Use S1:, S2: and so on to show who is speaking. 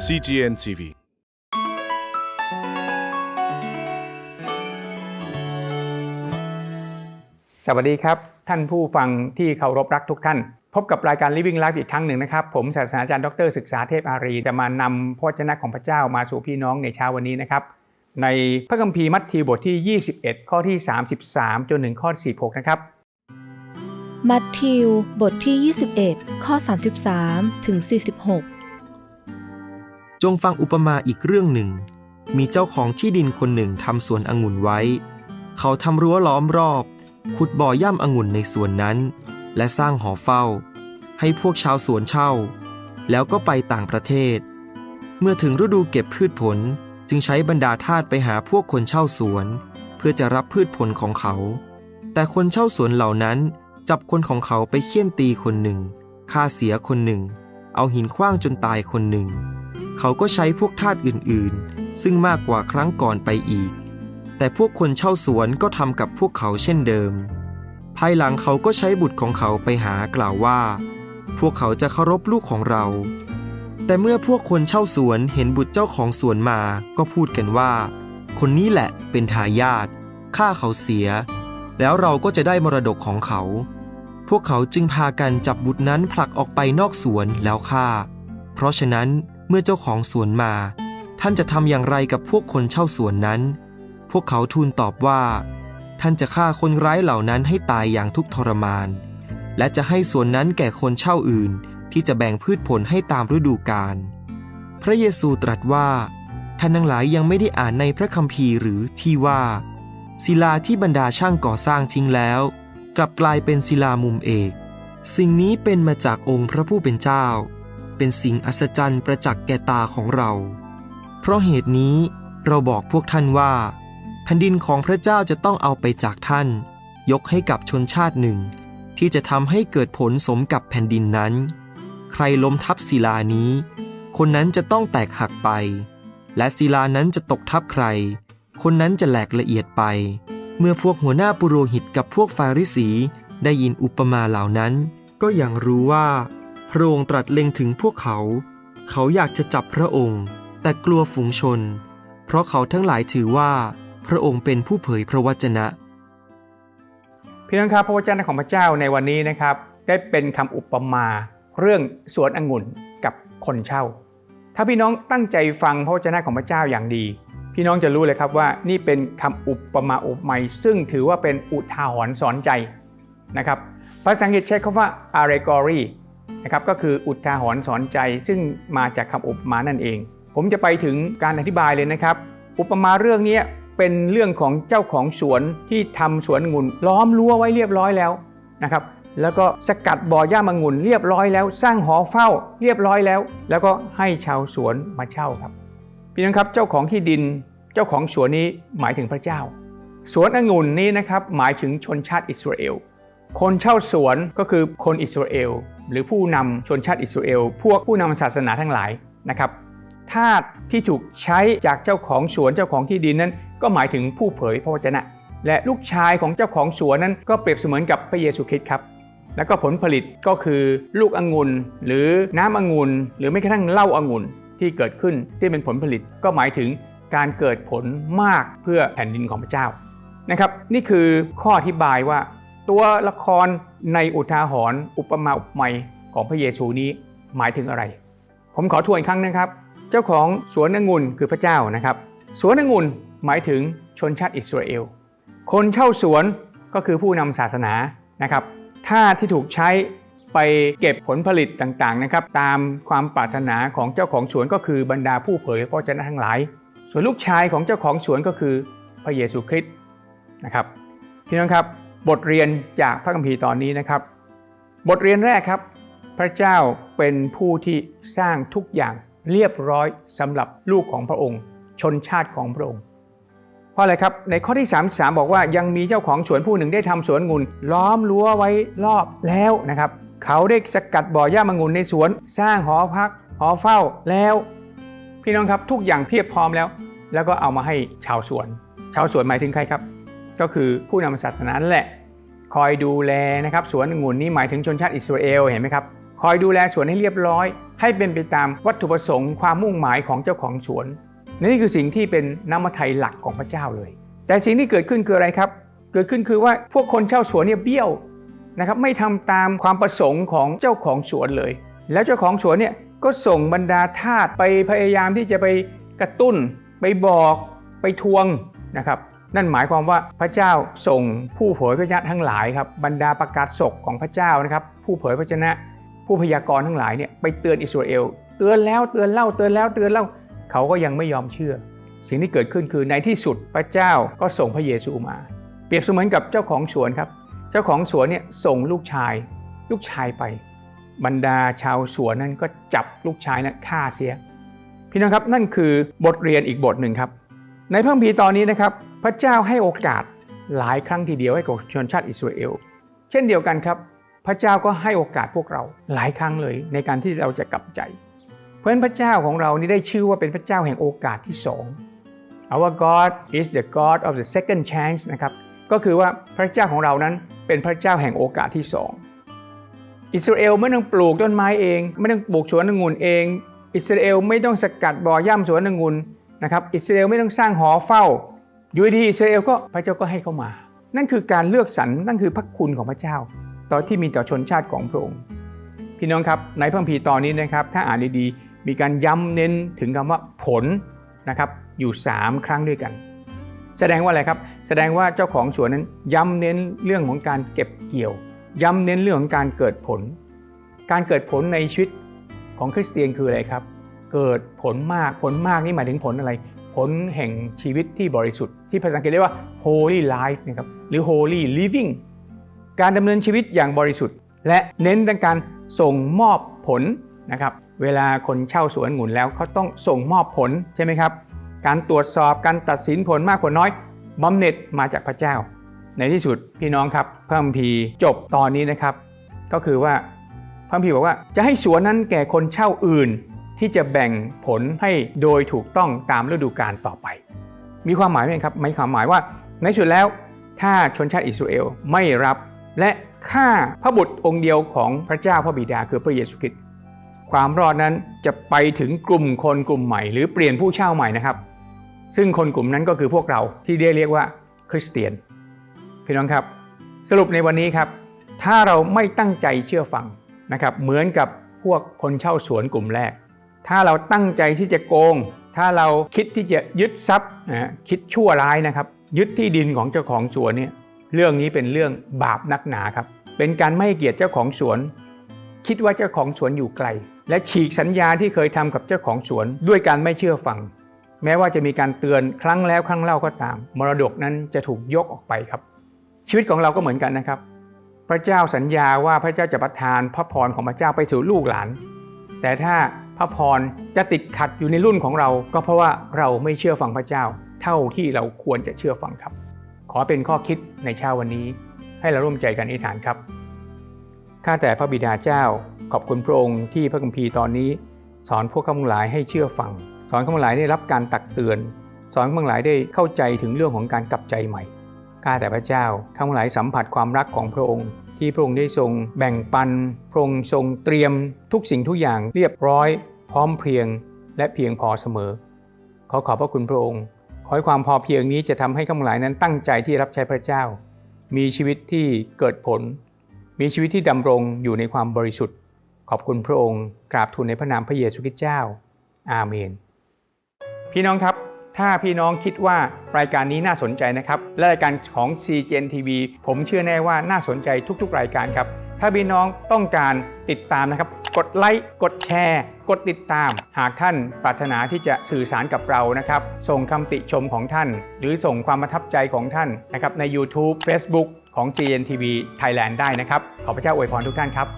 S1: CGN TV
S2: สวัสดีครับ ท่านผู้ฟังที่เคารพรักทุกท่าน พบกับรายการ Living Life อีกครั้งหนึ่งนะครับ ผมศาสตราจารย์ดรศึกษาเทพอารี จะมานำพระวจนะของพระเจ้ามาสู่พี่น้องในเช้าวันนี้นะครับ ในพระคัมภีร์มัทธิวบทที่ 21 ข้อที่ 33 จนถึงข้อ 46 นะครับ
S3: มัทธิวบทที่ 21 ข้อ 33 ถึง 46
S4: จงฟังอุปมาอีกเรื่องหนึ่ง มีเจ้าของที่ดินคนหนึ่งทำสวนองุ่นไว้ เขาทำรั้วล้อมรอบ ขุดบ่อย่ำองุ่นในสวนนั้น และสร้างหอเฝ้า ให้พวกชาวสวนเช่า แล้วก็ไปต่างประเทศ เมื่อถึงฤดูเก็บพืชผลจึงใช้บรรดาทาสไปหาพวกคนเช่าสวน เพื่อจะรับพืชผลของเขา แต่คนเช่าสวนเหล่านั้นจับคนของเขาไปเคี่ยนตีคนหนึ่งฆ่าเสียคนหนึ่ง เอาหินขว้างจนตายคนหนึ่ง เขาก็ใช้พวกทาสอื่นๆ ซึ่งมากกว่าครั้งก่อนไปอีก แต่พวกคนเช่าสวนก็ทำกับพวกเขาเช่นเดิม ภายหลังเขาก็ใช้บุตรของเขาไปหากล่าวว่า พวกเขาจะเคารพลูกของเรา แต่เมื่อพวกคนเช่าสวนเห็นบุตรเจ้าของสวนมา ก็พูดกันว่า คนนี้แหละเป็นทายาทฆ่าเขาเสีย แล้วเราก็จะได้มรดกของเขา พวกเขาจึงพากันจับบุตรนั้นผลักออกไปนอกสวนแล้วฆ่า เพราะฉะนั้น มื่อเจ้าของสวนมา ท่านจะทำอย่างไรกับพวกคนเช่าสวนนั้น พวกเขาทูลตอบว่า ท่านจะฆ่าคนร้ายเหล่านั้นให้ตายอย่างทุกทรมาน และจะให้สวนนั้นแก่คนเช่าอื่น ที่จะแบ่งพืชผลให้ตามฤดูกาลพระเยซูตรัสว่า ท่านทั้งหลายยังไม่ได้อ่านในพระคัมภีร์หรือที่ว่า ศิลาที่บรรดาช่างก่อสร้างทิ้งแล้ว กลับกลายเป็นศิลามุมเอก สิ่งนี้เป็นมาจากองค์พระผู้เป็นเจ้า เป็นสิ่งอัศจรรย์ประจักษ์แก่ตาของเรา เพราะเหตุนี้เราบอกพวกท่านว่า แผ่นดินของพระเจ้าจะต้องเอาไปจากท่าน ยกให้กับชนชาติหนึ่ง ที่จะทำให้เกิดผลสมกับแผ่นดินนั้น ใครล้มทับศิลานี้ คนนั้นจะต้องแตกหักไป และศิลานั้นจะตกทับใคร คนนั้นจะแหลกละเอียดไป เมื่อพวกหัวหน้าปุโรหิตกับพวกฟาริสีได้ยินอุปมาเหล่านั้น ก็ยังรู้ว่า พระองค์ตรัสเล็งถึงพวกเขา เขาอยากจะจับพระองค์ แต่กลัวฝูงชน เพราะเขาทั้งหลายถือว่า พระองค์เป็นผู้เผยพระวจนะ
S2: พี่น้องครับพระวจนะของพระเจ้าในวันนี้นะครับ ได้เป็นคำอุปมา เรื่องสวนองุ่นกับคนเช่า ถ้าพี่น้องตั้งใจฟังพระวจนะของพระเจ้าอย่างดี พี่น้องจะรู้เลยครับว่านี่เป็นคำอุปมาอุปไมยซึ่งถือว่าเป็นอุทาหรณ์สอนใจนะครับภาษาอังกฤษใช้คำว่า allegory นะครับก็คืออุทาหรณ์สอนใจซึ่งมาจากคำอุปมานั่นเอง ผมจะไปถึงการอธิบายเลยนะครับ อุปมาเรื่องนี้เป็นเรื่องของเจ้าของสวนที่ทำสวนองุ่นล้อมรั้วไว้เรียบร้อยแล้วนะครับแล้วก็สกัดบ่อย่ามองุ่นเรียบร้อยแล้ว สร้างหอเฝ้าเรียบร้อยแล้ว แล้วก็ให้ชาวสวนมาเช่าครับพี่น้องครับเจ้าของที่ดินเจ้าของสวนนี้หมายถึงพระเจ้า สวนองุ่นนี้นะครับหมายถึงชนชาติอิสราเอลคนเช่าสวนก็คือคนอิสราเอล หรือผู้นำชนชาติอิสราเอล พวกผู้นำศาสนาทั้งหลายนะครับทาสที่ถูกใช้จากเจ้าของสวนเจ้าของที่ดินนั้น ก็หมายถึงผู้เผยพระวจนะ และลูกชายของเจ้าของสวนนั้น ก็เปรียบเสมือนกับพระเยซูคริสต์ครับ แล้วก็ผลผลิตก็คือลูกองุ่นหรือน้ำองุ่นหรือไม่กระทั่งเหล้าองุ่นที่เกิดขึ้นที่เป็นผลผลิตก็หมายถึงการเกิดผลมากเพื่อแผ่นดินของพระเจ้านะครับ นี่คือข้ออธิบายว่า ตัวละคร ในอุทาหรณ์อุปมาอุปไมยของพระเยซูนี้หมายถึงอะไร ผมขอทวนอีกครั้งนะครับ เจ้าของสวนองุ่นคือพระเจ้านะครับ สวนองุ่นหมายถึงชนชาติอิสราเอล คนเช่าสวนก็คือผู้นำศาสนานะครับท่าที่ถูกใช้ไปเก็บผลผลิตต่างๆนะครับ ตามความปรารถนาของเจ้าของสวนก็คือบรรดาผู้เผยพระวจนะทั้งหลาย ส่วนลูกชายของเจ้าของสวนก็คือพระเยซูคริสต์นะครับพี่น้องครับ บทเรียนจากพระคัมภีร์ตอนนี้นะครับ บทเรียนแรกครับ พระเจ้าเป็นผู้ที่สร้างทุกอย่างเรียบร้อยสำหรับลูกของพระองค์ ชนชาติของพระองค์ เพราะอะไรครับ ในข้อที่ 33 บอกว่ายังมีเจ้าของสวนผู้หนึ่งได้ทำสวนงุนล้อมรั้วไว้รอบแล้วนะครับ เขาได้สกัดบ่อย่ามองุ่นในสวน สร้างหอพักหอเฝ้าแล้ว พี่น้องครับทุกอย่างเพียบพร้อมแล้ว แล้วก็เอามาให้ชาวสวน ชาวสวนหมายถึงใครครับ ก็คือผู้นำศาสนานแหละ คอยดูแลนะครับสวนองุ่นนี้หมายถึงชนชาติอิสราเอลเห็นไหมครับคอยดูแลสวนให้เรียบร้อย ให้เป็นไปตามวัตถุประสงค์ความมุ่งหมายของเจ้าของสวนนี่คือสิ่งที่เป็นน้ำมันไทยหลักของพระเจ้าเลย แต่สิ่งที่เกิดขึ้นคืออะไรครับ เกิดขึ้นคือว่าพวกคนเช่าสวนเนี่ยเบี้ยวนะครับไม่ทำตามความประสงค์ของเจ้าของสวนเลย แล้วเจ้าของสวนเนี่ยก็ส่งบรรดาทาสไปพยายามที่จะไปกระตุ้น ไปบอกไปทวงนะครับ นั่นหมายความว่าพระเจ้าส่งผู้เผยพระชนะทั้งหลายครับบรรดาประกาศศกของพระเจ้านะครับผู้เผยพระชนะ ผู้พยากรณ์ทั้งหลายเนี่ยไปเตือนอิสราเอลเตือนแล้วเตือนเล่าเตือนแล้วเตือนเล่าเขาก็ยังไม่ยอมเชื่อ สิ่งที่เกิดขึ้นคือในที่สุดพระเจ้าก็ส่งพระเยซูมา เปรียบเสมือนกับเจ้าของสวนครับ เจ้าของสวนเนี่ยส่งลูกชาย ลูกชายไป บรรดาชาวสวนนั้นก็จับลูกชายนั้นฆ่าเสีย พี่น้องครับนั่นคือบทเรียนอีกบทหนึ่งครับ ในพระคัมภีร์ตอนนี้นะครับ พระเจ้าให้โอกาสหลายครั้งทีเดียวให้กับชนชาติอิสราเอล เช่นเดียวกันครับ พระเจ้าก็ให้โอกาสพวกเราหลายครั้งเลยในการที่เราจะกลับใจ เพราะฉะนั้นพระเจ้าของเรานี่ได้ชื่อว่าเป็นพระเจ้าแห่งโอกาสที่สอง Our God is the God of the second chance นะครับ ก็คือว่าพระเจ้าของเรานั้นเป็นพระเจ้าแห่งโอกาสที่สองอิสราเอลไม่ต้องปลูกต้นไม้เอง ไม่ต้องปลูกสวนองุ่นเอง อิสราเอลไม่ต้องสกัดบ่อย่ำสวนองุ่นนะครับ อิสราเอลไม่ต้องสร้างหอเฝ้า อยู่ดีๆอิสราเอลก็พระเจ้าก็ให้เข้ามา นั่นคือการเลือกสรรนั่นคือพระคุณของพระเจ้า ต่อที่มีต่อชนชาติของพระองค์ พี่น้องครับในพระคัมภีร์ตอนนี้นะครับ ถ้าอ่านดีๆมีการย้ำเน้นถึงคำว่าผลนะครับอยู่ 3 ครั้งด้วยกัน แสดงว่าอะไรครับ แสดงว่าเจ้าของสวนนั้นย้ำเน้นเรื่องของการเก็บเกี่ยว ย้ำเน้นเรื่องของการเกิดผล การเกิดผลในชีวิตของคริสเตียนคืออะไรครับ เกิดผลมากผลมากนี่หมายถึงผลอะไร ผลแห่งชีวิตที่บริสุทธิ์ ที่ภาษาอังกฤษเรียกว่า holy life นะครับหรือ holy living การดำเนินชีวิตอย่างบริสุทธิ์ และเน้นในการส่งมอบผลนะครับเวลาคนเช่าสวนองุ่นแล้วเขาต้องส่งมอบผลใช่ไหมครับ การตรวจสอบการตัดสินผลมากผลน้อยบำเหน็จมาจากพระเจ้า ในที่สุดพี่น้องครับพระคัมภีร์จบตอนนี้นะครับ ก็คือว่าพระคัมภีร์บอกว่าจะให้สวนนั้นแก่คนเช่าอื่น ที่จะแบ่งผลให้โดยถูกต้องตามฤดูกาลต่อไป มีความหมายไหมครับหมายความหมายว่าในสุดแล้วถ้าชนชาติอิสราเอลไม่รับ และฆ่าพระบุตรองค์เดียวของพระเจ้าพระบิดาคือพระเยซูคริสต์ความรอดนั้นจะไปถึงกลุ่มคนกลุ่มใหม่ หรือเปลี่ยนผู้เช่าใหม่นะครับ ซึ่งคนกลุ่มนั้นก็คือพวกเราที่ได้เรียกว่าคริสเตียนพี่น้องครับ สรุปในวันนี้ครับ ถ้าเราไม่ตั้งใจเชื่อฟังนะครับ เหมือนกับพวกคนเช่าสวนกลุ่มแรก ถ้าเราตั้งใจที่จะโกง ถ้าเราคิดที่จะยึดทรัพย์นะคิดชั่วร้ายนะครับ ยึดที่ดินของเจ้าของสวนเนี่ยเรื่องนี้เป็นเรื่องบาปนักหนาครับ เป็นการไม่ให้เกียรติเจ้าของสวน คิดว่าเจ้าของสวนอยู่ไกล และฉีกสัญญาที่เคยทำกับเจ้าของสวน ด้วยการไม่เชื่อฟัง แม้ว่าจะมีการเตือนครั้งแล้วครั้งเล่าก็ตาม มรดกนั้นจะถูกยกออกไปครับ ชีวิตของเราก็เหมือนกันนะครับ พระเจ้าสัญญาว่าพระเจ้าจะประทานพระพรของพระเจ้าไปสู่ลูกหลาน แต่ถ้า พระพรจะติดขัดอยู่ในรุ่นของเรา ก็เพราะว่าเราไม่เชื่อฟังพระเจ้า เท่าที่เราควรจะเชื่อฟังครับ ขอเป็นข้อคิดในเช้าวันนี้ ให้เราร่วมใจกันอธิษฐานครับข้าแต่พระบิดาเจ้า ขอบคุณพระองค์ที่พระคัมภีร์ตอนนี้ สอนพวกข้าพหลายให้เชื่อฟัง สอนข้าพหลายได้รับการตักเตือน สอนข้าพหลายได้เข้าใจถึงเรื่องของการกลับใจใหม่ข้าแต่พระเจ้าข้าพหลายสัมผัสความรักของพระองค์ ที่พระองค์ได้ทรงแบ่งปัน พระองค์ทรงเตรียมทุกสิ่งทุกอย่างเรียบร้อย พร้อมเพรียงและเพียงพอเสมอ ขอขอบพระคุณพระองค์ ขอให้ความพอเพียงนี้จะทำให้ข้าหลายนั้นตั้งใจที่รับใช้พระเจ้า มีชีวิตที่เกิดผล มีชีวิตที่ดำรงอยู่ในความบริสุทธิ์ ขอบคุณพระองค์ กราบทูลในพระนามพระเยซูคริสต์เจ้า อาเมน พี่น้องครับ ถ้าพี่น้องคิดว่ารายการนี้น่าสนใจนะครับ และรายการของ CGN TV ผมเชื่อแน่ว่าน่าสนใจทุก ๆ รายการครับ ถ้าพี่น้องต้องการติดตามนะครับ กดไลค์ กดแชร์ กดติดตาม หากท่านปรารถนาที่จะสื่อสารกับเรานะครับ ส่งคำติชมของท่าน หรือส่งความประทับใจของท่านนะครับใน YouTube Facebook ของ CGN TV Thailand ได้นะครับ ขอพระเจ้าอวยพรทุกท่านครับ